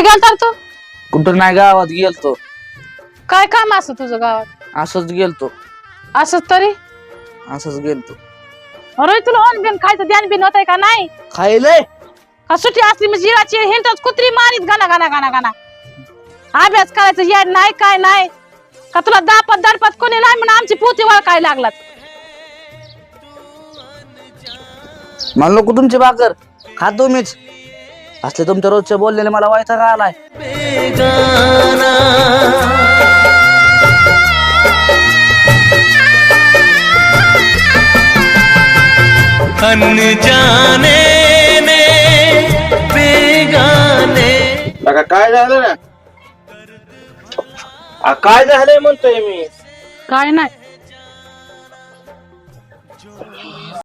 कुठे गेलता रे तू? कुठं नाही गावात गेलतो. काय काम असं तुझं गावात? असंच गेलतो. असंच तरी? असंच गेलतो. अरे तुला ऑन बिन खायचं ध्यान बिन होतंय का नाही? खायलंय का सुट्टी असली म्हणजे जिराची हिंटच कुत्री मारीत गाना गाना गाना गाना अभ्यास करायचं याड नाही काय नाही. का तुला दापत दडपत कोणी नाही म्हणून आमची पोती वळकाय लागलात? नको तुमची भाकर. खातो मीच. असले तुमच्या रोजचे बोललेले मला वायता आलाय काय झालं ना? काय झालंय म्हणतोय मी? काय नाही.